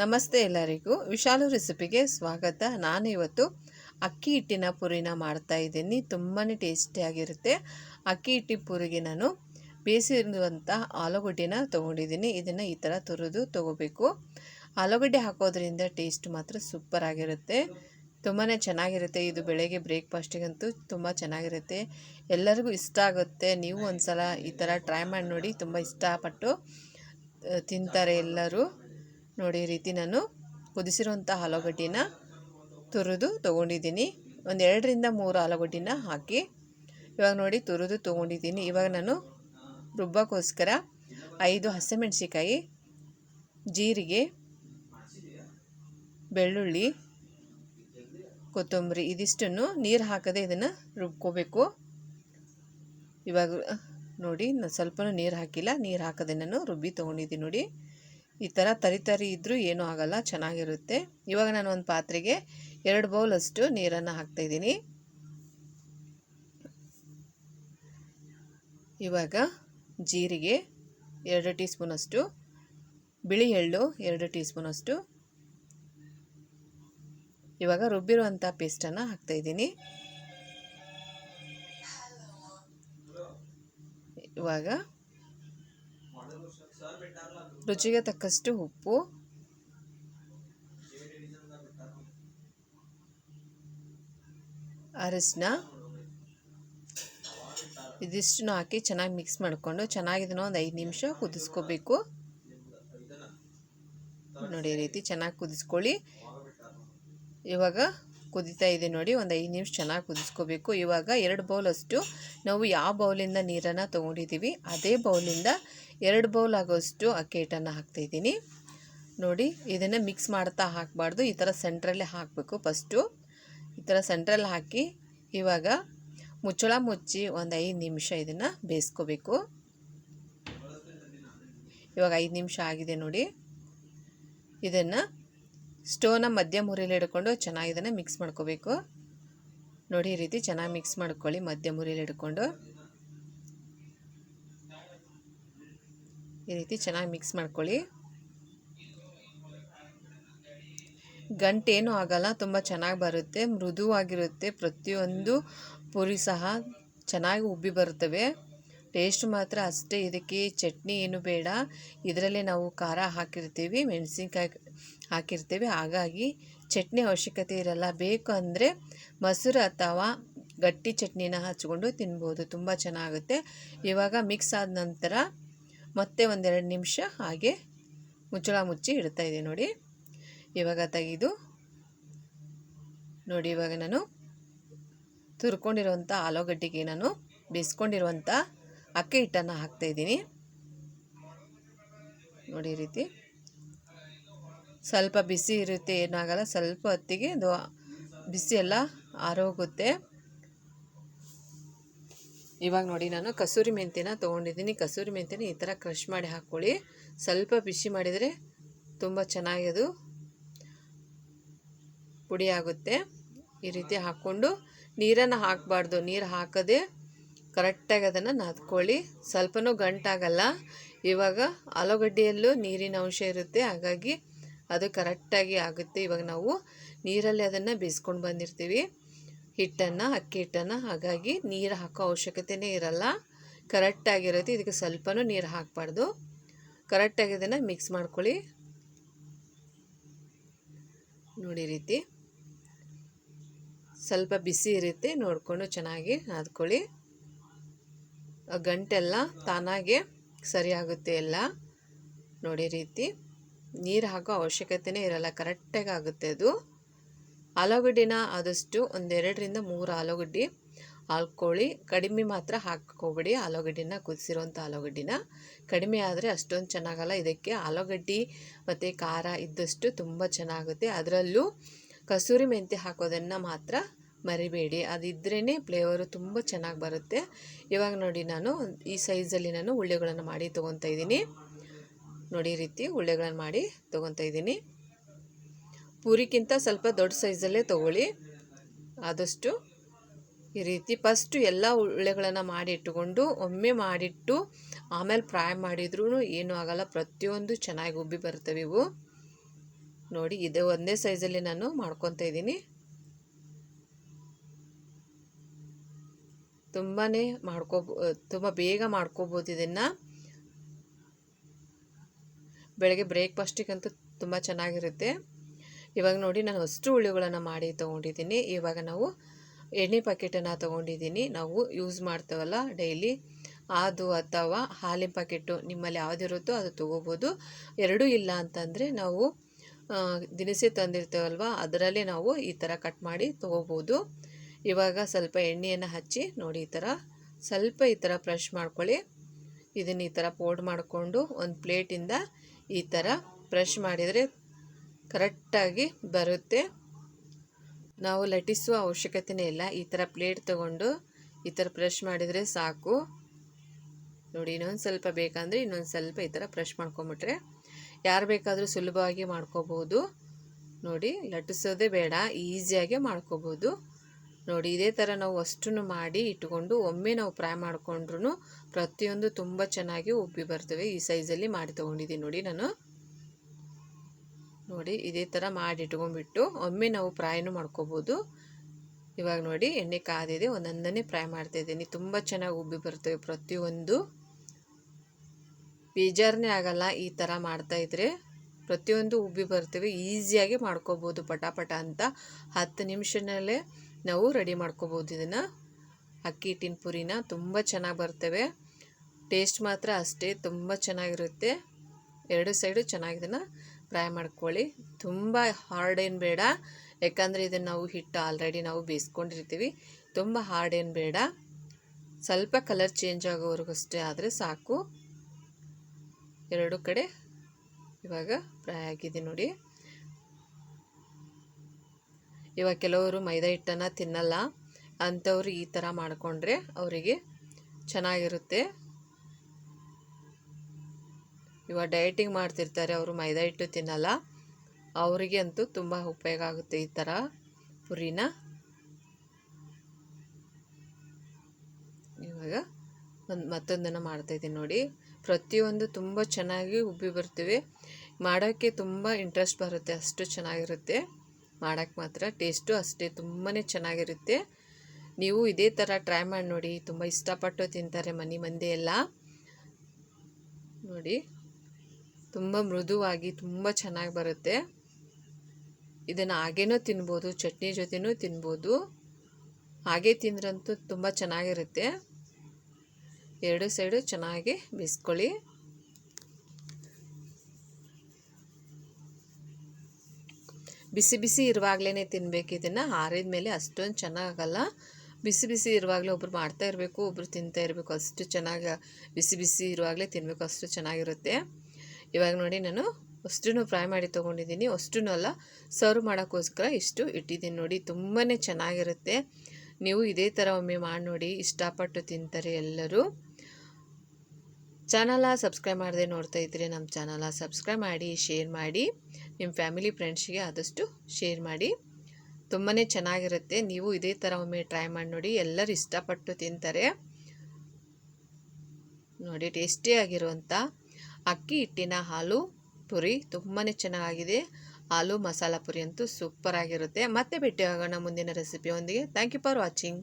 ನಮಸ್ತೆ ಎಲ್ಲರಿಗೂ. ವಿಶಾಲು ರೆಸಿಪಿಗೆ ಸ್ವಾಗತ. ನಾನು ಇವತ್ತು ಅಕ್ಕಿ ಹಿಟ್ಟಿನ ಪುರಿನ ಮಾಡ್ತಾ ಇದ್ದೀನಿ. ತುಂಬಾ ಟೇಸ್ಟಿಯಾಗಿರುತ್ತೆ ಅಕ್ಕಿ ಹಿಟ್ಟಿ ಪುರಿಗೆ ನಾನು ಬೇಯಿಸಿರುವಂಥ ಆಲೂಗಡ್ಡೆನ ತೊಗೊಂಡಿದ್ದೀನಿ. ಇದನ್ನು ಈ ಥರ ತುರಿದು ತೊಗೋಬೇಕು. ಆಲೂಗಡ್ಡೆ ಹಾಕೋದ್ರಿಂದ ಟೇಸ್ಟ್ ಮಾತ್ರ ಸೂಪರ್ ಆಗಿರುತ್ತೆ. ತುಂಬಾ ಚೆನ್ನಾಗಿರುತ್ತೆ. ಇದು ಬೆಳಗ್ಗೆ ಬ್ರೇಕ್ಫಾಸ್ಟಿಗಂತೂ ತುಂಬ ಚೆನ್ನಾಗಿರುತ್ತೆ. ಎಲ್ಲರಿಗೂ ಇಷ್ಟ ಆಗುತ್ತೆ. ನೀವು ಒಂದು ಸಲ ಈ ಥರ ಟ್ರೈ ಮಾಡಿ ನೋಡಿ. ತುಂಬ ಇಷ್ಟಪಟ್ಟು ತಿಂತಾರೆ ಎಲ್ಲರೂ. ನೋಡಿ ರೀತಿ ನಾನು ಕುದಿಸಿರುವಂಥ ಆಲೂಗಡ್ಡಿನ ತುರಿದು ತೊಗೊಂಡಿದ್ದೀನಿ. ಒಂದು ಎರಡರಿಂದ ಮೂರು ಆಲೂಗಡ್ಡಿನ ಹಾಕಿ ಇವಾಗ ನೋಡಿ ತುರಿದು ತೊಗೊಂಡಿದ್ದೀನಿ. ಇವಾಗ ನಾನು ರುಬ್ಬಕ್ಕೋಸ್ಕರ ಐದು ಹಸಿಮೆಣಸಿಕಾಯಿ ಜೀರಿಗೆ, ಬೆಳ್ಳುಳ್ಳಿ, ಕೊತ್ತಂಬರಿ ಇದಿಷ್ಟನ್ನು ನೀರು ಹಾಕದೆ ಇದನ್ನು ರುಬ್ಕೋಬೇಕು. ಇವಾಗ ನೋಡಿ ನಾನು ಸ್ವಲ್ಪ ನೀರು ಹಾಕಿಲ್ಲ. ನೀರು ಹಾಕದೆ ನಾನು ರುಬ್ಬಿ ತೊಗೊಂಡಿದ್ದೀನಿ ನೋಡಿ. ಈ ಥರ ತರಿ ತರಿ ಇದ್ದರೂ ಏನೂ ಆಗಲ್ಲ, ಚೆನ್ನಾಗಿರುತ್ತೆ. ಇವಾಗ ನಾನು ಒಂದು ಪಾತ್ರೆಗೆ ಎರಡು ಬೌಲಷ್ಟು ನೀರನ್ನು ಹಾಕ್ತಾಯಿದ್ದೀನಿ ಇವಾಗ ಜೀರಿಗೆ ಎರಡು ಟೀ ಸ್ಪೂನಷ್ಟು ಬಿಳಿ ಎಳ್ಳು ಎರಡು ಟೀ ಸ್ಪೂನಷ್ಟು ಇವಾಗ ರುಬ್ಬಿರುವಂಥ ಪೇಸ್ಟನ್ನು ಹಾಕ್ತಾಯಿದ್ದೀನಿ ಇವಾಗ ರುಚಿಗೆ ತಕ್ಕಷ್ಟು ಉಪ್ಪು. ಅರಿಶಿನ ಇದಿಷ್ಟನ್ನು ಹಾಕಿ ಚೆನ್ನಾಗಿ ಮಿಕ್ಸ್ ಮಾಡಿಕೊಂಡು ಚೆನ್ನಾಗಿ ಒಂದು ಐದು ನಿಮಿಷ ಕುದಿಸ್ಕೋಬೇಕು. ನೋಡಿ, ಈ ರೀತಿ ಚೆನ್ನಾಗಿ ಕುದಿಸ್ಕೊಳ್ಳಿ. ಇವಾಗ ಕುದಿತಾ ಇದೆ ನೋಡಿ, ಒಂದು ಐದು ನಿಮಿಷ ಚೆನ್ನಾಗಿ ಕುದಿಸ್ಕೋಬೇಕು. ಇವಾಗ ಎರಡು ಬೌಲಷ್ಟು ನಾವು ಯಾವ ಬೌಲಿಂದ ನೀರನ್ನು ತೊಗೊಂಡಿದ್ದೀವಿ ಅದೇ ಬೌಲಿಂದ ಎರಡು ಬೌಲ್ ಆಗೋಷ್ಟು ಅಕ್ಕಿ ಹಿಟ್ಟನ್ನು ಹಾಕ್ತಾಯಿದ್ದೀನಿ ನೋಡಿ, ಇದನ್ನು ಮಿಕ್ಸ್ ಮಾಡ್ತಾ ಹಾಕಬಾರ್ದು. ಈ ಥರ ಸೆಂಟ್ರಲ್ಲೇ ಹಾಕಬೇಕು ಫಸ್ಟು ಈ ಥರ ಸೆಂಟ್ರಲ್ಲಿ ಹಾಕಿ ಇವಾಗ ಮುಚ್ಚಳ ಮುಚ್ಚಿ ಒಂದು ಐದು ನಿಮಿಷ ಇದನ್ನು ಬೇಯಿಸ್ಕೋಬೇಕು. ಇವಾಗ ಐದು ನಿಮಿಷ ಆಗಿದೆ ನೋಡಿ. ಇದನ್ನು ಸ್ಟೋವ್ನ ಮಧ್ಯಮ ಮುರಿಲಿ ಹಿಡ್ಕೊಂಡು ಚೆನ್ನಾಗಿ ಇದನ್ನು ಮಿಕ್ಸ್ ಮಾಡ್ಕೋಬೇಕು. ನೋಡಿ, ಈ ರೀತಿ ಚೆನ್ನಾಗಿ ಮಿಕ್ಸ್ ಮಾಡ್ಕೊಳ್ಳಿ ಮಧ್ಯಮ ಮುರಿಲಿ ಹಿಡ್ಕೊಂಡು. ಈ ರೀತಿ ಚೆನ್ನಾಗಿ ಮಿಕ್ಸ್ ಮಾಡ್ಕೊಳ್ಳಿ. ಗಂಟೇನೂ ಆಗಲ್ಲ, ತುಂಬ ಚೆನ್ನಾಗಿ ಬರುತ್ತೆ, ಮೃದುವಾಗಿರುತ್ತೆ, ಪ್ರತಿಯೊಂದು ಪುರಿ ಸಹ ಚೆನ್ನಾಗಿ ಉಬ್ಬಿ ಬರುತ್ತವೆ. ಟೇಸ್ಟ್ ಮಾತ್ರ ಅಷ್ಟೇ, ಇದಕ್ಕೆ ಚಟ್ನಿ ಏನು ಬೇಡ. ಇದರಲ್ಲೇ ನಾವು ಖಾರ ಹಾಕಿರ್ತೀವಿ, ಮೆಣಸಿನ್ಕಾಯಿ ಹಾಕಿರ್ತೀವಿ. ಹಾಗಾಗಿ ಚಟ್ನಿ ಅವಶ್ಯಕತೆ ಇರಲ್ಲ. ಬೇಕು ಅಂದರೆ ಮೊಸರು ಅಥವಾ ಗಟ್ಟಿ ಚಟ್ನಿನ ಹಚ್ಕೊಂಡು ತಿನ್ಬೋದು, ತುಂಬ ಚೆನ್ನಾಗುತ್ತೆ. ಇವಾಗ ಮಿಕ್ಸ್ ಆದ ನಂತರ ಮತ್ತೆ ಒಂದೆರಡು ನಿಮಿಷ ಹಾಗೆ ಮುಚ್ಚಳ ಮುಚ್ಚಿ ಇಡ್ತಾ ಇದೆ ನೋಡಿ. ಇವಾಗ ತೆಗೆದು ನೋಡಿ, ಇವಾಗ ನಾನು ತುರ್ಕೊಂಡಿರುವಂಥ ಆಲೂಗಡ್ಡೆಗೆ ನಾನು ಬೇಯಿಸ್ಕೊಂಡಿರುವಂಥ ಅಕ್ಕಿ ಹಿಟ್ಟನ್ನು ಹಾಕ್ತಾಯಿದ್ದೀನಿ ನೋಡಿ ರೀತಿ ಸ್ವಲ್ಪ ಬಿಸಿ ಇರುತ್ತೆ, ಏನಾಗಲ್ಲ, ಸ್ವಲ್ಪ ಹೊತ್ತಿಗೆ ಅದು ಬಿಸಿ ಎಲ್ಲ ಆರೋಗುತ್ತೆ. ಇವಾಗ ನೋಡಿ ನಾನು ಕಸೂರಿ ಮೆಂತ್ಯನ ತೊಗೊಂಡಿದ್ದೀನಿ. ಕಸೂರಿ ಮೆಂತ್ಯನ ಈ ಥರ ಕ್ರಷ್ ಮಾಡಿ ಹಾಕ್ಕೊಳ್ಳಿ. ಸ್ವಲ್ಪ ಬಿಸಿ ಮಾಡಿದರೆ ತುಂಬ ಚೆನ್ನಾಗಿ ಅದು ಪುಡಿ ಆಗುತ್ತೆ. ಈ ರೀತಿ ಹಾಕ್ಕೊಂಡು ನೀರನ್ನು ಹಾಕಬಾರ್ದು. ನೀರು ಹಾಕದೆ ಕರೆಕ್ಟಾಗಿ ಅದನ್ನು ನಾದ್ಕೊಳ್ಳಿ. ಸ್ವಲ್ಪನೂ ಗಂಟಾಗಲ್ಲ. ಇವಾಗ ಆಲೂಗಡ್ಡೆಯಲ್ಲೂ ನೀರಿನ ಅಂಶ ಇರುತ್ತೆ. ಹಾಗಾಗಿ ಅದು ಕರೆಕ್ಟಾಗಿ ಆಗುತ್ತೆ. ಇವಾಗ ನಾವು ನೀರಲ್ಲಿ ಅದನ್ನು ಬೇಯಿಸ್ಕೊಂಡು ಬಂದಿರ್ತೀವಿ. ಹಿಟ್ಟನ್ನು, ಅಕ್ಕಿ ಹಿಟ್ಟನ್ನು, ಹಾಗಾಗಿ ನೀರು ಹಾಕೋ ಅವಶ್ಯಕತೆಯೇ ಇರಲ್ಲ. ಕರೆಕ್ಟಾಗಿರುತ್ತೆ ಇದಕ್ಕೆ ಸ್ವಲ್ಪನೂ ನೀರು ಹಾಕಬಾರ್ದು. ಕರೆಕ್ಟಾಗಿ ಇದನ್ನು ಮಿಕ್ಸ್ ಮಾಡ್ಕೊಳ್ಳಿ. ನೋಡಿ ರೀತಿ. ಸ್ವಲ್ಪ ಬಿಸಿ ಇರುತ್ತೆ, ನೋಡಿಕೊಂಡು ಚೆನ್ನಾಗಿ ನಾದ್ಕೊಳ್ಳಿ. ಗಂಟೆಲ್ಲ ತಾನಾಗೆ ಸರಿಯಾಗುತ್ತೆ ಎಲ್ಲ. ನೋಡಿ ರೀತಿ. ನೀರು ಹಾಕೋ ಅವಶ್ಯಕತೆಯೇ ಇರಲ್ಲ, ಕರೆಕ್ಟಾಗಿ ಆಗುತ್ತೆ ಅದು. ಆಲೂಗಡ್ಡಿನ ಆದಷ್ಟು ಒಂದೆರಡರಿಂದ ಮೂರು ಆಲೂಗಡ್ಡೆ ಹಾಕ್ಕೊಳ್ಳಿ ಕಡಿಮೆ ಮಾತ್ರ ಹಾಕ್ಕೋಬೇಡಿ. ಆಲೂಗಡ್ಡಿನ ಕುದಿಸಿರೋಂಥ ಆಲೂಗಡ್ಡಿನ. ಕಡಿಮೆ ಆದರೆ ಅಷ್ಟೊಂದು ಚೆನ್ನಾಗಲ್ಲ. ಇದಕ್ಕೆ ಆಲೂಗಡ್ಡೆ ಮತ್ತು ಖಾರ ಇದ್ದಷ್ಟು ತುಂಬ ಚೆನ್ನಾಗುತ್ತೆ. ಅದರಲ್ಲೂ ಕಸೂರಿ ಮೆಂತ್ಯ ಹಾಕೋದನ್ನು ಮಾತ್ರ ಮರಿಬೇಡಿ. ಅದಿದ್ರೇ ಫ್ಲೇವರು ತುಂಬ ಚೆನ್ನಾಗಿ ಬರುತ್ತೆ. ಇವಾಗ ನೋಡಿ ನಾನು ಈ ಸೈಜಲ್ಲಿ ನಾನು ಉಳ್ಳೆಗಳನ್ನು ಮಾಡಿ ತೊಗೊತಾ ಇದ್ದೀನಿ. ನೋಡಿ ರೀತಿ ಉಳ್ಳೆಗಳನ್ನು ಮಾಡಿ ತೊಗೊತಾ ಇದ್ದೀನಿ. ಪೂರಿಗಿಂತ ಸ್ವಲ್ಪ ದೊಡ್ಡ ಸೈಜಲ್ಲೇ ತೊಗೊಳ್ಳಿ. ಆದಷ್ಟು ಈ ರೀತಿ ಫಸ್ಟು ಎಲ್ಲ ಉಳ್ಳೆಗಳನ್ನು ಮಾಡಿ ಇಟ್ಟುಕೊಂಡು ಒಮ್ಮೆ ಮಾಡಿಟ್ಟು, ಆಮೇಲೆ ಫ್ರೈ ಮಾಡಿದ್ರೂ ಏನೂ ಆಗಲ್ಲ, ಪ್ರತಿಯೊಂದು ಚೆನ್ನಾಗಿ ಉಬ್ಬಿ ಬರ್ತವೆ ಇವು. ನೋಡಿ, ಇದೇ ಒಂದೇ ಸೈಜಲ್ಲಿ ನಾನು ಮಾಡ್ಕೊತಾ ಇದ್ದೀನಿ. ತುಂಬಾ ಮಾಡ್ಕೋ, ತುಂಬ ಬೇಗ ಮಾಡ್ಕೋಬೋದು ಇದನ್ನು. ಬೆಳಗ್ಗೆ ಬ್ರೇಕ್ಫಾಸ್ಟಿಗಂತೂ ತುಂಬ ಚೆನ್ನಾಗಿರುತ್ತೆ. ಇವಾಗ ನೋಡಿ, ನಾನು ಅಷ್ಟು ಹುಳಿಗಳನ್ನು ಮಾಡಿ ತೊಗೊಂಡಿದ್ದೀನಿ. ಇವಾಗ ನಾವು ಎಣ್ಣೆ ಪ್ಯಾಕೆಟನ್ನು ತೊಗೊಂಡಿದ್ದೀನಿ. ನಾವು ಯೂಸ್ ಮಾಡ್ತೇವಲ್ಲ ಡೈಲಿ ಅದು ಅಥವಾ ಹಾಲಿನ ಪ್ಯಾಕೆಟು ನಿಮ್ಮಲ್ಲಿ ಯಾವುದಿರುತ್ತೋ ಅದು ತೊಗೋಬೋದು. ಎರಡೂ ಇಲ್ಲ ಅಂತಂದರೆ ನಾವು ದಿನಸಿ ತಂದಿರ್ತೇವಲ್ವ, ಅದರಲ್ಲೇ ನಾವು ಈ ಥರ ಕಟ್ ಮಾಡಿ ತೊಗೋಬೋದು. ಇವಾಗ ಸ್ವಲ್ಪ ಎಣ್ಣೆಯನ್ನು ಹಚ್ಚಿ ನೋಡಿ ಈ ಥರ ಸ್ವಲ್ಪ ಈ ಥರ ಬ್ರಷ್ ಮಾಡ್ಕೊಳ್ಳಿ. ಇದನ್ನು ಈ ಥರ ಪೌಡ್ ಮಾಡಿಕೊಂಡು ಒಂದು ಪ್ಲೇಟಿಂದ ಈ ಥರ ಬ್ರಷ್ ಮಾಡಿದರೆ ಕರೆಕ್ಟಾಗಿ ಬರುತ್ತೆ. ನಾವು ಲಟಿಸುವ ಅವಶ್ಯಕತೆನೇ ಇಲ್ಲ. ಈ ಥರ ಪ್ಲೇಟ್ ತಗೊಂಡು ಈ ಥರ ಬ್ರಷ್ ಮಾಡಿದರೆ ಸಾಕು. ನೋಡಿ, ಇನ್ನೊಂದು ಸ್ವಲ್ಪ ಬೇಕಂದರೆ ಇನ್ನೊಂದು ಸ್ವಲ್ಪ ಈ ಥರ ಬ್ರಷ್ ಮಾಡ್ಕೊಂಬಿಟ್ರೆ ಯಾರು ಬೇಕಾದರೂ ಸುಲಭವಾಗಿ ಮಾಡ್ಕೋಬೋದು. ನೋಡಿ, ಲಟ್ಟಿಸೋದೇ ಬೇಡ, ಈಸಿಯಾಗಿ ಮಾಡ್ಕೋಬೋದು. ನೋಡಿ, ಇದೇ ಥರ ನಾವು ಅಷ್ಟನ್ನು ಮಾಡಿ ಇಟ್ಕೊಂಡು ಒಮ್ಮೆ ನಾವು ಫ್ರೈ ಮಾಡಿಕೊಂಡ್ರು ಪ್ರತಿಯೊಂದು ತುಂಬ ಚೆನ್ನಾಗಿ ಉಬ್ಬಿ ಬರ್ತವೆ. ಈ ಸೈಜಲ್ಲಿ ಮಾಡಿ ತೊಗೊಂಡಿದ್ದೀನಿ ನೋಡಿ ನಾನು. ನೋಡಿ ಇದೇ ಥರ ಮಾಡಿ ಇಟ್ಕೊಂಡ್ಬಿಟ್ಟು ಒಮ್ಮೆ ನಾವು ಫ್ರೈನು ಮಾಡ್ಕೋಬೋದು. ಇವಾಗ ನೋಡಿ ಎಣ್ಣೆ ಕಾದಿದೆ, ಒಂದೊಂದನ್ನೇ ಫ್ರೈ ಮಾಡ್ತಾಯಿದ್ದೀನಿ ತುಂಬ ಚೆನ್ನಾಗಿ ಉಬ್ಬಿ ಬರ್ತವೆ ಪ್ರತಿಯೊಂದು. ಬೇಜಾರನೇ ಆಗಲ್ಲ ಈ ಥರ ಮಾಡ್ತಾಯಿದ್ರೆ ಪ್ರತಿಯೊಂದು ಉಬ್ಬಿ ಬರ್ತವೆ, ಈಸಿಯಾಗಿ ಮಾಡ್ಕೋಬೋದು ಪಟಾಪಟ ಅಂತ. ಹತ್ತು ನಿಮಿಷನಲ್ಲೇ ನಾವು ರೆಡಿ ಮಾಡ್ಕೋಬೋದು ಇದನ್ನು. ಅಕ್ಕಿ, ಹಿಟ್ಟಿನ ಪುರಿನ ತುಂಬ ಚೆನ್ನಾಗಿ ಬರ್ತವೆ. ಟೇಸ್ಟ್ ಮಾತ್ರ ಅಷ್ಟೇ, ತುಂಬ ಚೆನ್ನಾಗಿರುತ್ತೆ. ಎರಡು ಸೈಡು ಚೆನ್ನಾಗಿ ಇದನ್ನು ಫ್ರೈ ಮಾಡ್ಕೊಳ್ಳಿ. ತುಂಬ ಹಾರ್ಡ್ ಏನು ಬೇಡ. ಯಾಕಂದರೆ ಇದನ್ನು ನಾವು ಹಿಟ್ಟು ಆಲ್ರೆಡಿ ನಾವು ಬೇಯಿಸ್ಕೊಂಡಿರ್ತೀವಿ. ತುಂಬ ಹಾರ್ಡ್ ಏನು ಬೇಡ. ಸ್ವಲ್ಪ ಕಲರ್ ಚೇಂಜ್ ಆಗೋವರೆಗಷ್ಟೇ ಆದರೆ ಸಾಕು. ಎರಡು ಕಡೆ ಇವಾಗ ಫ್ರೈ ಆಗಿದೆ ನೋಡಿ. ಇವಾಗ ಕೆಲವರು ಮೈದಾ ಹಿಟ್ಟನ್ನು ತಿನ್ನಲ್ಲ. ಅಂಥವ್ರು ಈ ಥರ ಮಾಡಿಕೊಂಡ್ರೆ ಅವರಿಗೆ ಚೆನ್ನಾಗಿರುತ್ತೆ. ಇವಾಗ ಡಯಟಿಂಗ್ ಮಾಡ್ತಿರ್ತಾರೆ, ಅವರು ಮೈದಾ ಹಿಟ್ಟು ತಿನ್ನಲ್ಲ. ಅವರಿಗೆ ಅಂತೂ ತುಂಬ ಉಪಯೋಗ ಆಗುತ್ತೆ ಈ ಥರ ಪುರಿನ. ಇವಾಗ ಒಂದು ಮತ್ತೊಂದನ್ನು ಮಾಡ್ತಾಯಿದ್ದೀನಿ ನೋಡಿ. ಪ್ರತಿಯೊಂದು ತುಂಬ ಚೆನ್ನಾಗಿ ಉಬ್ಬಿ ಬರ್ತೀವಿ. ಮಾಡೋಕ್ಕೆ ತುಂಬ ಇಂಟ್ರೆಸ್ಟ್ ಬರುತ್ತೆ, ಅಷ್ಟು ಚೆನ್ನಾಗಿರುತ್ತೆ. ಮಾಡೋಕ್ಕೆ ಮಾತ್ರ ಟೇಸ್ಟು ಅಷ್ಟೇ ತುಂಬಾ ಚೆನ್ನಾಗಿರುತ್ತೆ. ನೀವು ಇದೇ ಥರ ಟ್ರೈ ಮಾಡಿ ನೋಡಿ, ತುಂಬ ಇಷ್ಟಪಟ್ಟು ತಿಂತಾರೆ ಮನೆ ಮಂದಿ ಎಲ್ಲ ನೋಡಿ. ತುಂಬ ಮೃದುವಾಗಿ ತುಂಬ ಚೆನ್ನಾಗಿ ಬರುತ್ತೆ. ಇದನ್ನು ಹಾಗೇನೂ ತಿನ್ಬೋದು, ಚಟ್ನಿ ಜೊತೆನೂ ತಿನ್ಬೋದು. ಹಾಗೆ ತಿಂದ್ರಂತೂ ತುಂಬ ಚೆನ್ನಾಗಿರುತ್ತೆ. ಎರಡು ಸೈಡು ಚೆನ್ನಾಗಿ ಬಿಸ್ಕೊಳ್ಳಿ ಬಿಸಿ ಬಿಸಿ ಇರುವಾಗಲೇ ತಿನ್ಬೇಕು ಇದನ್ನು. ಆರಿದ ಮೇಲೆ ಅಷ್ಟೊಂದು ಚೆನ್ನಾಗಲ್ಲ. ಬಿಸಿ ಬಿಸಿ ಇರುವಾಗಲೇ ಒಬ್ರು ಮಾಡ್ತಾ ಇರಬೇಕು, ಒಬ್ರು ತಿಂತಾ ಇರಬೇಕು. ಅಷ್ಟು ಚೆನ್ನಾಗಿ ಬಿಸಿ ಬಿಸಿ ಇರುವಾಗಲೇ ತಿನ್ನಬೇಕು ಅಷ್ಟು ಚೆನ್ನಾಗಿರುತ್ತೆ. ಇವಾಗ ನೋಡಿ ನಾನು ಅಷ್ಟೂ ಫ್ರೈ ಮಾಡಿ ತೊಗೊಂಡಿದ್ದೀನಿ. ಅಷ್ಟೂ ಅಲ್ಲ, ಸರ್ವ್ ಮಾಡೋಕ್ಕೋಸ್ಕರ ಇಷ್ಟು ಇಟ್ಟಿದ್ದೀನಿ ನೋಡಿ. ತುಂಬಾ ಚೆನ್ನಾಗಿರುತ್ತೆ. ನೀವು ಇದೇ ಥರ ಒಮ್ಮೆ ಮಾಡಿ ನೋಡಿ, ಇಷ್ಟಪಟ್ಟು ತಿಂತಾರೆ ಎಲ್ಲರೂ. ಚಾನಲ ಸಬ್ಸ್ಕ್ರೈಬ್ ಮಾಡದೆ ನೋಡ್ತಾ ಇದ್ರೆ ನಮ್ಮ ಚಾನಲ ಸಬ್ಸ್ಕ್ರೈಬ್ ಮಾಡಿ, ಶೇರ್ ಮಾಡಿ. ನಿಮ್ಮ ಫ್ಯಾಮಿಲಿ, ಫ್ರೆಂಡ್ಸ್ಗೆ ಆದಷ್ಟು ಶೇರ್ ಮಾಡಿ. ತುಂಬಾ ಚೆನ್ನಾಗಿರುತ್ತೆ. ನೀವು ಇದೇ ಥರ ಒಮ್ಮೆ ಟ್ರೈ ಮಾಡಿ ನೋಡಿ, ಎಲ್ಲರೂ ಇಷ್ಟಪಟ್ಟು ತಿಂತಾರೆ. ನೋಡಿ ಟೇಸ್ಟಿಯಾಗಿರುವಂಥ ಅಕ್ಕಿ, ಹಿಟ್ಟಿನ ಹಾಲು ಪುರಿ ತುಂಬಾ ಚೆನ್ನಾಗಿದೆ. ಹಾಲು, ಮಸಾಲ ಪುರಿ ಅಂತೂ ಸೂಪರ್ ಆಗಿರುತ್ತೆ. ಮತ್ತೆ ಭೇಟಿಯಾಗೋಣ ಮುಂದಿನ ರೆಸಿಪಿಯೊಂದಿಗೆ ಥ್ಯಾಂಕ್ ಯು ಫಾರ್ ವಾಚಿಂಗ್